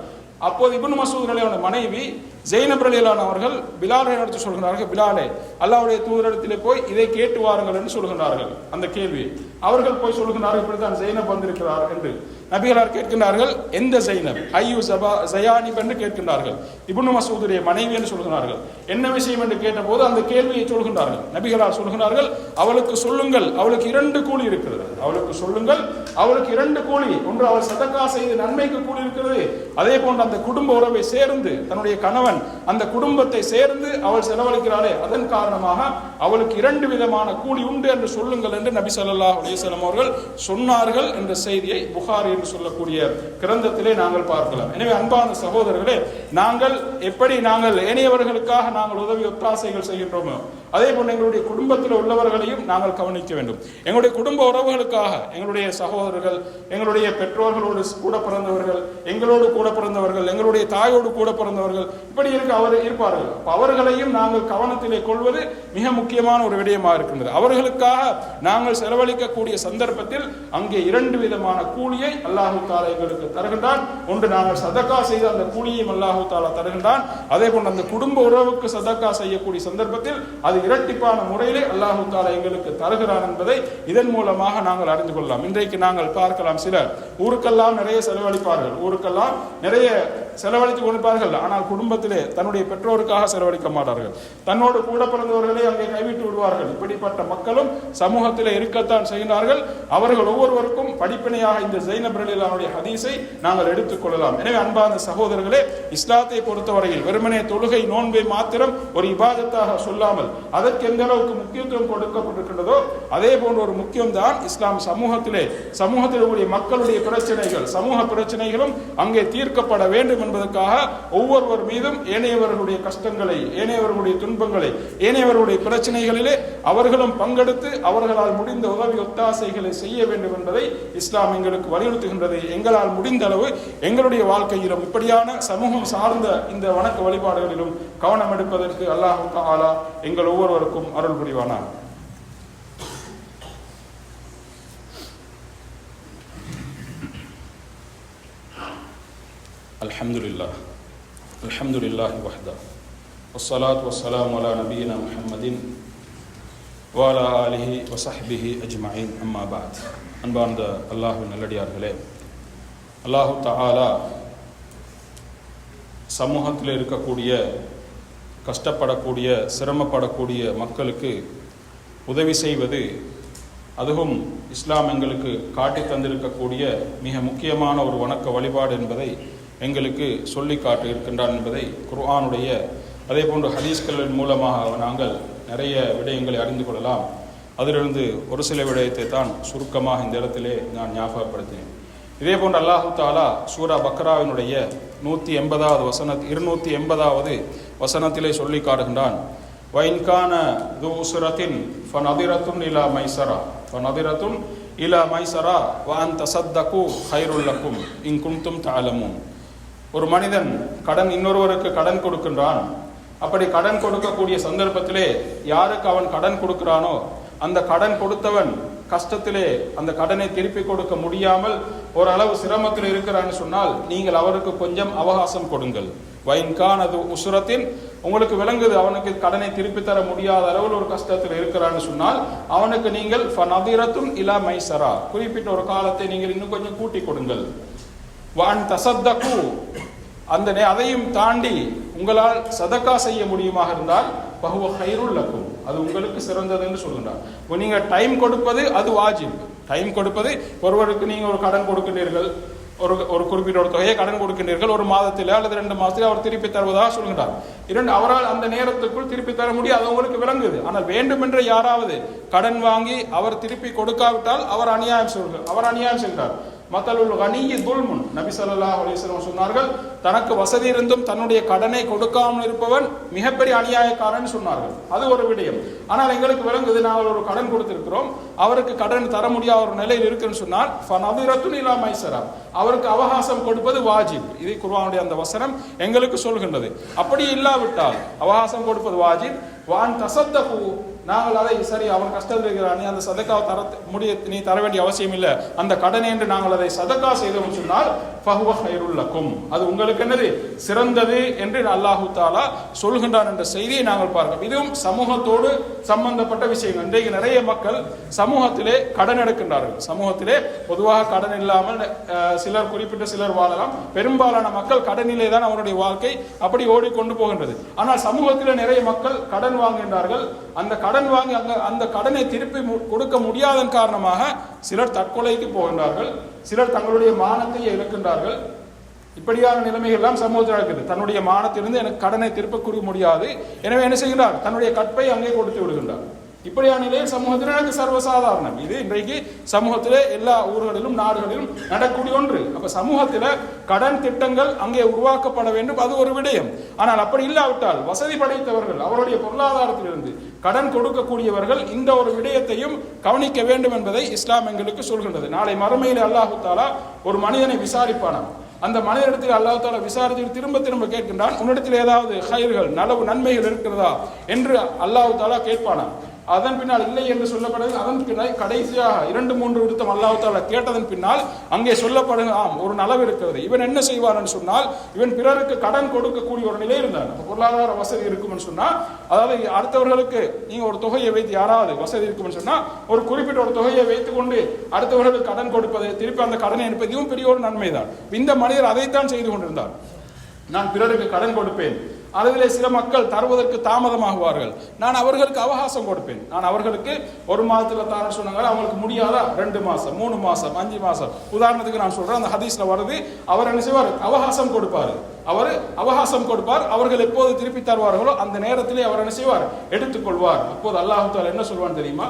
அப்போது இபுன் மசூத் ரலியான மனைவி ஜெயினப் ரலியலான் அவர்கள் பிலாலை எடுத்து சொல்கிறார்கள் பிலாலே அல்லாவுடைய தூதரிடத்திலே போய் இதை கேட்டு வாருங்கள் என்று சொல்கிறார்கள் அந்த கேள்வி அவர்கள் போய் சொல்கிறார்கள் இப்படித்தான் ஜெயினப் வந்திருக்கிறார் என்று. நபிகளார் கேட்கின்றார்கள் எந்த சைனப்? ஐயு சபா சயானிப் என்று கேட்கின்றார்கள். இப்னு மசூதுடைய மனைவி என்று சொல்கிறார்கள் என்ன விஷயம்? என்று கேட்டபோது அந்த கேள்வியை சொல்கின்றார்கள். நபிகளார் சொல்கிறார்கள் அவளுக்கு சொல்லுங்கள் அவளுக்கு இரண்டு கூலி இருக்கிறது. அவளுக்கு சொல்லுங்கள் அவளுக்கு இரண்டு கூலி. ஒன்று அவள் சதக்கா செய்து நன்மைக்கு கூலி இருக்கிறது. அதே போன்று அந்த குடும்ப உறவை சேர்ந்து தன்னுடைய கணவன் அந்த குடும்பத்தை சேர்ந்து அவள் செலவழிக்கிறாளே அதன் காரணமாக அவளுக்கு இரண்டு விதமான கூலி உண்டு என்று சொல்லுங்கள் என்று நபி சொல்லா அலைஹி அவர்கள் சொன்னார்கள் என்ற செய்தியை புகாரில் என்று சொல்லக்கூடிய கிரந்தத்திலே நாங்கள் பார்க்கலாம். எனவே அன்பான சகோதரர்களே நாங்கள் எப்படி நாங்கள் ஏனையவர்களுக்காக நாங்கள் உதவி ஒத்தாசைகள் செய்கின்றோமோ அதே போல் எங்களுடைய குடும்பத்தில் உள்ளவர்களையும் நாங்கள் கவனிக்க வேண்டும். எங்களுடைய குடும்ப உறவுகளுக்காக எங்களுடைய சகோதரர்கள் எங்களுடைய பெற்றோர்களோடு கூட பிறந்தவர்கள் எங்களோடு கூட பிறந்தவர்கள் எங்களுடைய தாயோடு கூட பிறந்தவர்கள் இப்படி இருக்க அவர் இருப்பார்கள். அவர்களையும் நாங்கள் கவனத்திலே கொள்வது மிக முக்கியமான ஒரு விடயமாக இருக்கின்றது. அவர்களுக்காக நாங்கள் செலவழிக்கக்கூடிய சந்தர்ப்பத்தில் அங்கே இரண்டு விதமான கூலியை அல்லாஹு தாலா எங்களுக்கு தருகின்றான். ஒன்று நாங்கள் சதக்கா செய்த அந்த கூலியையும் அல்லாஹு தாலா தருகின்றான். அதே போன்று அந்த குடும்ப உறவுக்கு சதக்கா செய்யக்கூடிய சந்தர்ப்பத்தில் அது இரட்டிப்பான முறையிலே அல்லாஹு தாலா எங்களுக்கு தருகிறான் என்பதை இதன் மூலமாக நாங்கள் அறிந்து கொள்ளலாம். இன்றைக்கு நாங்கள் பார்க்கலாம் சிலர். ஊருக்கெல்லாம் நிறைய செலவழிப்பார்கள். ஊருக்கெல்லாம் நிறைய செலவழித்து கொடுப்பார்கள் ஆனால் குடும்பத்திலே தன்னுடைய பெற்றோருக்காக செலவழிக்க மாட்டார்கள். தன்னோடு கூட பிறந்தவர்களை அங்கே கைவிட்டு விடுவார்கள். இப்படிப்பட்ட மக்களும் சமூகத்தில் இருக்கத்தான் செய்கிறார்கள். அவர்கள் ஒவ்வொருவருக்கும் படிப்பினையாக இந்த ஜெயினப் ரலிலானுடைய ஹதீஸை நாங்கள் எடுத்துக்கொள்ளலாம் எனவே அன்பார்ந்த சகோதரர்களே இஸ்லாத்தை பொறுத்தவரையில் வெறுமனே தொழுகை நோன்பை மாத்திரம் ஒரு இபாதத்தாக சொல்லாமல் அதற்கு எந்த அளவுக்கு முக்கியத்துவம் கொடுக்கப்பட்டிருக்கின்றதோ அதே போன்ற ஒரு முக்கியம் தான் இஸ்லாம் சமூகத்திலே. சமூகத்தில் மக்களுடைய பிரச்சனைகள் சமூக பிரச்சனைகளும் அங்கே தீர்க்கப்பட வேண்டும் என்பதற்காக ஒவ்வொருவர் மீதும் ஏனையவர்களுடைய கஷ்டங்களை ஏனையவர்களுடைய துன்பங்களை ஏனையவர்களுடைய பிரச்சனைகளிலே அவர்களும் பங்கெடுத்து அவர்களால் முடிந்த உதவி ஒத்தாசைகளை செய்ய வேண்டும் என்பதை இஸ்லாம் எங்களுக்கு வலியுறுத்துகின்றது. எங்களால் முடிந்த அளவு எங்களுடைய வாழ்க்கையிலும் இப்படியான சமூகம் சார்ந்த இந்த வணக்க வழிபாடுகளிலும் கவனம் எடுப்பதற்கு அல்லாஹு ஆலா எங்கள் ஒவ்வொருவருக்கும் அருள் புரிவானார் الحمد لله الحمد لله وحده والصلاة والسلام على نبينا محمد وعلى آله وصحبه أجمعين أما بعد அன்பார்ந்த அல்லாஹுவின் நல்லடியார்களே அல்லாஹு தஆலா சமூகத்தில் இருக்கக்கூடிய கஷ்டப்படக்கூடிய சிரமப்படக்கூடிய மக்களுக்கு உதவி செய்வது அதுவும் இஸ்லாம் எங்களுக்கு காட்டி தந்திருக்கக்கூடிய மிக முக்கியமான ஒரு வணக்க வழிபாடு என்பதை எங்களுக்கு சொல்லி காட்டு இருக்கின்றான் என்பதை குர்ஆனுடைய அதே போன்று ஹதீஸ்களின் மூலமாக நாங்கள் நிறைய விடயங்களை அறிந்து கொள்ளலாம். அதிலிருந்து ஒரு சில விடயத்தை தான் சுருக்கமாக இந்த இடத்திலே நான் ஞாபகப்படுத்தினேன். இதே போன்று அல்லாஹு தாலா சூரா பக்ராவினுடைய நூற்றி எண்பதாவது வசன இருநூற்றி எண்பதாவது வசனத்திலே சொல்லி காட்டுகின்றான். வைன்கான து உசுரத்தின் ஃபனதிரத்துன் இலா மைசரா. ஃபனதிரத்துன் இலா மைசரா வான் தசத்தகு ஹைருல்லக்கும் இங்குந்தும் தாலமும் ஒரு மனிதன் கடன் இன்னொருவருக்கு கடன் கொடுக்கின்றான். அப்படி கடன் கொடுக்கக்கூடிய சந்தர்ப்பத்திலே யாருக்கு அவன் கடன் கொடுக்கிறானோ அந்த கடன் கொடுத்தவன் கஷ்டத்திலே அந்த கடனை திருப்பி கொடுக்க முடியாமல் ஓரளவு சிரமத்தில் இருக்கிறான்னு சொன்னால் நீங்கள் அவருக்கு கொஞ்சம் அவகாசம் கொடுங்கள். வைன்கான் அது உசுரத்தின் உங்களுக்கு விளங்குது அவனுக்கு கடனை திருப்பி தர முடியாத அளவில் ஒரு கஷ்டத்தில் இருக்கிறான்னு சொன்னால் அவனுக்கு நீங்கள் ஃபனதிரத்தும் இலா மைசரா. குறிப்பிட்ட ஒரு காலத்தை நீங்கள் இன்னும் கொஞ்சம் கூட்டி கொடுங்கள். வான் தசத்தக்கு அந்த நே- அதையும் தாண்டி உங்களால் சதக்கா செய்ய முடியுமாக இருந்தால் பகுவ ஹைருல்லக்கும் அது உங்களுக்கு சிறந்தது என்று சொல்கின்றார். இப்போ நீங்கள் டைம் கொடுப்பது அது வாஜிப். டைம் கொடுப்பது ஒருவருக்கு நீங்கள் ஒரு கடன் கொடுக்கிறீர்கள் ஒரு ஒரு குறிப்பிட்ட ஒரு தொகையை கடன் கொடுக்கின்றீர்கள். ஒரு மாதத்தில் அல்லது ரெண்டு மாதத்தில் அவர் திருப்பி தருவதாக சொல்கின்றார். இரண்டு அவரால் அந்த நேரத்துக்குள் திருப்பி தர முடியாது அது உங்களுக்கு விளங்குது. ஆனால் வேண்டுமென்று யாராவது கடன் வாங்கி அவர் திருப்பி கொடுக்காவிட்டால் அவர் அநியாயம் சொல்கிறார். அவர் அநியாயம் செய்கிறார் மத்தலுல் கனிய துல்முன். நபி ஸல்லல்லாஹு அலைஹி சொன்னார்கள் தனக்கு வசதி இருந்தும் தன்னுடைய கடனை கொடுக்காமல் இருப்பவன் மிகப்பெரிய அநியாயக்காரன் சொன்னார்கள். அது ஒரு விடயம். ஆனால் எங்களுக்கு விளங்குது நாங்கள் ஒரு கடன் கொடுத்திருக்கிறோம். அவருக்கு கடன் தர முடியாத ஒரு நிலையில் இருக்குன்னு சொன்னால் ஃபனதிரத்துன் இலா மைசரா அவருக்கு அவகாசம் கொடுப்பது வாஜிப். இது குருவானுடைய அந்த வசனம் எங்களுக்கு சொல்கின்றது. அப்படி இல்லாவிட்டால் அவகாசம் கொடுப்பது வாஜிப். வான் தசத்தகு நாங்கள் அதை சரி அவன் கஷ்டத்தில் இருக்கிறான். நீ அந்த சதக்காவை தர முடிய நீ தர வேண்டிய அவசியம் இல்லை அந்த கடனை என்று நாங்கள் அதை சதக்கா செய்தோம் சொன்னால் ஃபஹுவ ஹைருல்லக்கும் அது உங்களுக்கு என்னது? சிறந்தது என்று அல்லாஹு தாலா சொல்கின்றான் என்ற செய்தியை நாங்கள் பார்க்கிறோம். இதுவும் சமூகத்தோடு சம்பந்தப்பட்ட விஷயங்கள். இன்றைக்கு நிறைய மக்கள் சமூகத்திலே கடன் எடுக்கின்றார்கள். சமூகத்திலே பொதுவாக கடன் இல்லாமல் சிலர் குறிப்பிட்ட சிலர் வாழலாம். பெரும்பாலான மக்கள் கடனிலே தான் அவருடைய வாழ்க்கை அப்படி ஓடிக்கொண்டு போகின்றது. ஆனால் சமூகத்திலே நிறைய மக்கள் கடன் வாங்குகின்றார்கள். அந்த கடன் வாங்கி அந்த அந்த கடனை திருப்பி மு- கொடுக்க முடியாதன் காரணமாக சிலர் தற்கொலைக்கு போகின்றார்கள். சிலர் தங்களுடைய மானத்தை இழக்கின்றார்கள். இப்படியான நிலைமைகள் எல்லாம் சமூகத்தில் நடக்குது தன்னுடைய மானத்திலிருந்து எனக்கு கடனை திருப்ப கொடுக்க முடியாது. எனவே என்ன செய்கிறார் தன்னுடைய கற்பை அங்கே கொடுத்து விடுகின்றார். இப்படியான நிலையில் சமூகத்தில் எனக்கு சர்வசாதாரணம். இது இன்றைக்கு சமூகத்திலே எல்லா ஊர்களிலும் நாடுகளிலும் நடக்கூடிய ஒன்று. அப்ப சமூகத்தில் கடன் திட்டங்கள் அங்கே உருவாக்கப்பட வேண்டும். அது ஒரு விடயம். ஆனால் அப்படி இல்லாவிட்டால் வசதி படைத்தவர்கள் அவருடைய பொருளாதாரத்திலிருந்து கடன் கொடுக்கக்கூடியவர்கள் இந்த ஒரு விடயத்தையும் கவனிக்க வேண்டும் என்பதை இஸ்லாம் எங்களுக்கு சொல்கின்றது. நாளை மறுமையில் அல்லாஹு தாலா ஒரு மனிதனை விசாரிப்பானாம். அந்த மனிதனிடத்தில் அல்லாஹ் தாலா விசாரித்து திரும்ப திரும்ப கேட்கின்றான் உன்னிடத்தில் ஏதாவது ஹைர்கள் நலவு நன்மைகள் இருக்கிறதா? என்று அல்லாஹு தாலா கேட்பானாம். அதன் பின்னால் இல்லை என்று சொல்லப்படுது அதன் பின்னால் கடைசியாக இரண்டு மூன்று விடுத்தம் அல்லாஹால கேட்டதன் பின்னால் அங்கே சொல்லப்படுங்க ஆம் ஒரு நலவு இருக்கிறது. இவன் என்ன செய்வான்னு சொன்னால் இவன் பிறருக்கு கடன் கொடுக்கக்கூடிய ஒரு நிலை இருந்தான். பொருளாதார வசதி இருக்கும்னு சொன்னா அதாவது அடுத்தவர்களுக்கு நீங்க ஒரு தொகையை வைத்து யாராவது வசதி இருக்கும்னு சொன்னா ஒரு குறிப்பிட்ட ஒரு தொகையை வைத்துக் கொண்டு அடுத்தவர்களுக்கு கடன் கொடுப்பது திருப்பி அந்த கடனை எடுப்பது பெரிய ஒரு நன்மைதான். இந்த மனிதர் அதைத்தான் செய்து கொண்டிருந்தார். நான் பிறருக்கு கடன் கொடுப்பேன். அதிலே சில மக்கள் தருவதற்கு தாமதமாகுவார்கள். நான் அவர்களுக்கு அவகாசம் கொடுப்பேன். நான் அவர்களுக்கு ஒரு மாதத்துல தாரேன்னு சொன்னாங்க அவங்களுக்கு முடியாதா? ரெண்டு மாசம் மூணு மாசம் அஞ்சு மாசம். உதாரணத்துக்கு நான் சொல்றேன் அந்த ஹதீஸ்ல வருது அவர் என்ன செய்வார்? அவகாசம் கொடுப்பாரு. அவர் அவகாசம் கொடுப்பார். அவர்கள் எப்போது திருப்பி தருவார்களோ அந்த நேரத்திலே அவர் என்ன செய்வார்? எடுத்துக்கொள்வார். அப்போது அல்லாஹால என்ன சொல்வான்னு தெரியுமா?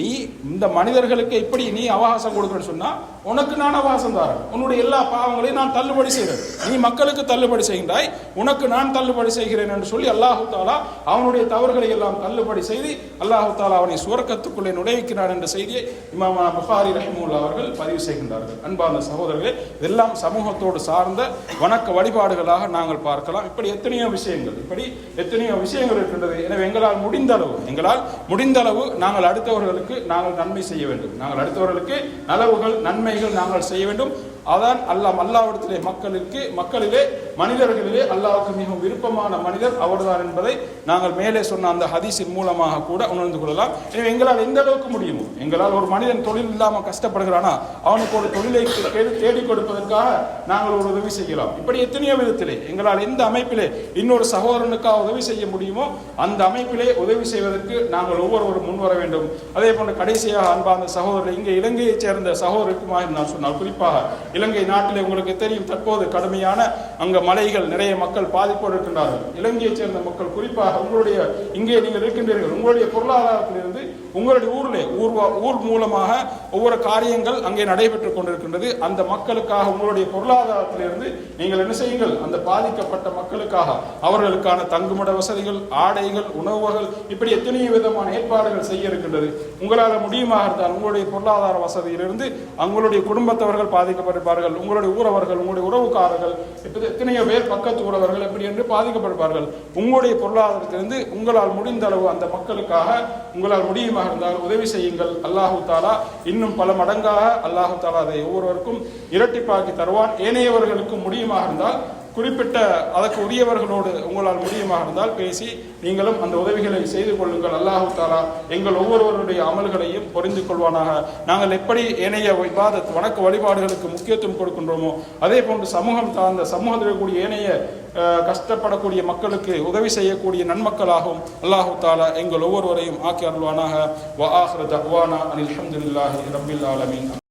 நீ இந்த மனிதர்களுக்கு இப்படி நீ அவகாசம் கொடுக்கணும்னு சொன்னா உனக்கு நான் அவகாசம் தரேன். உன்னுடைய எல்லா பாவங்களையும் நான் தள்ளுபடி செய்கிறேன் நீ மக்களுக்கு தள்ளுபடி செய்கின்றாய் உனக்கு நான் தள்ளுபடி செய்கிறேன் என்று சொல்லி அல்லாஹு தாலா அவனுடைய தவறுகளை எல்லாம் தள்ளுபடி செய்து அல்லாஹு தாலா அவனை சுவர்க்கத்துக்குள்ளே நுழைவிக்கிறான் என்ற செய்தியை இமாமா புகாரி ரஹிமுல்லா அவர்கள் பதிவு செய்கின்றார்கள். அன்பார்ந்த சகோதரர்களே இதெல்லாம் சமூகத்தோடு சார்ந்த வணக்க வழிபாடுகளாக நாங்கள் பார்க்கலாம். இப்படி எத்தனையோ விஷயங்கள் இப்படி எத்தனையோ விஷயங்கள் இருக்கின்றது. எனவே எங்களால் முடிந்த அளவு எங்களால் முடிந்த அளவு நாங்கள் அடுத்தவர்களுக்கு நாங்கள் நன்மை செய்ய வேண்டும். நாங்கள் அடுத்தவர்களுக்கு நலவுகள் நன்மைகள் நாங்கள் செய்ய வேண்டும். அதான் அல்லாஹ் அல்லாவிடத்திலே மக்களுக்கு மக்களிலே மனிதர்களிலே அல்லாவுக்கு மிகவும் விருப்பமான மனிதர் அவர்தான் என்பதை நாங்கள் மேலே சொன்ன அந்த ஹதீஸின் மூலமாக கூட உணர்ந்து கொள்ளலாம். எனவே எங்களால் எந்த அளவுக்கு முடியுமோ எங்களால் ஒரு மனிதன் தொழில் இல்லாமல் கஷ்டப்படுகிறானா அவனுக்கு ஒரு தொழிலை தேடி- கொடுப்பதற்காக நாங்கள் ஒரு உதவி செய்யலாம். இப்படி எத்தனையோ விதத்திலே எங்களால் எந்த அமைப்பிலே இன்னொரு சகோதரனுக்காக உதவி செய்ய முடியுமோ அந்த அமைப்பிலே உதவி செய்வதற்கு நாங்கள் ஒவ்வொருவரும் முன்வர வேண்டும். அதே போன்று கடைசியாக அன்பார்ந்த சகோதரர் இங்கே இலங்கையைச் சேர்ந்த சகோதரருக்குமாக நான் சொன்னால் குறிப்பாக இலங்கை நாட்டிலே உங்களுக்கு தெரியும் தற்போது கடுமையான அங்க மலைகள் நிறைய மக்கள் பாதிப்போடு இருக்கின்றார்கள் இலங்கையைச் சேர்ந்த மக்கள் குறிப்பாக உங்களுடைய இங்கே நீங்கள் இருக்கின்றீர்கள் உங்களுடைய பொருளாதாரத்திலிருந்து உங்களுடைய ஊரிலே ஊர்வா ஊர் மூலமாக ஒவ்வொரு காரியங்கள் அங்கே நடைபெற்றுக் கொண்டிருக்கின்றது. அந்த மக்களுக்காக உங்களுடைய பொருளாதாரத்திலிருந்து நீங்கள் என்ன செய்யுங்கள் அந்த பாதிக்கப்பட்ட மக்களுக்காக அவர்களுக்கான தங்குமிட வசதிகள் ஆடைகள் உணவுகள் இப்படி எத்தனையோ விதமான ஏற்பாடுகள் செய்ய இருக்கின்றது. உங்களால் முடியுமாக இருந்தால் உங்களுடைய பொருளாதார வசதியிலிருந்து அவங்களுடைய குடும்பத்தவர்கள் பாதிக்கப்படுவார்கள் உங்களுடைய ஊரவர்கள் உங்களுடைய உறவுக்காரர்கள் இப்படி எத்தனையோ பேர் பக்கத்து உறவர்கள் எப்படி என்று பாதிக்கப்படுவார்கள். உங்களுடைய பொருளாதாரத்திலிருந்து உங்களால் முடிந்த அளவு அந்த மக்களுக்காக உங்களால் முடியுமாக இருந்தால் உதவி செய்யுங்கள். அல்லாஹு தாலா இன்னும் பல மடங்காக அல்லாஹு தாலா அதை ஒவ்வொருவருக்கும் இரட்டிப்பாக்கி தருவான். ஏனையவர்களுக்கும் முடியுமாக இருந்தால் குறிப்பிட்ட அதற்கு உரியவர்களோடு உங்களால் முடியுமாக இருந்தால் பேசி நீங்களும் அந்த உதவிகளை செய்து கொள்ளுங்கள். அல்லாஹு தாலா எங்கள் ஒவ்வொருவருடைய அமல்களையும் புரிந்து கொள்வானாக. நாங்கள் எப்படி ஏனைய விவாத வணக்க வழிபாடுகளுக்கு முக்கியத்துவம் கொடுக்கின்றோமோ அதே போன்று சமூகம் சார்ந்த சமூகத்தில் இருக்கக்கூடிய ஏனைய கஷ்டப்படக்கூடிய மக்களுக்கு உதவி செய்யக்கூடிய நன்மக்களாகவும் அல்லாஹு தாலா எங்கள் ஒவ்வொருவரையும் ஆக்கி அருள்வானாக. வ ஆஹ்ர தஹ்வானா அனில் அஹமதுல்லாஹி ரபில் ஆலமீன்.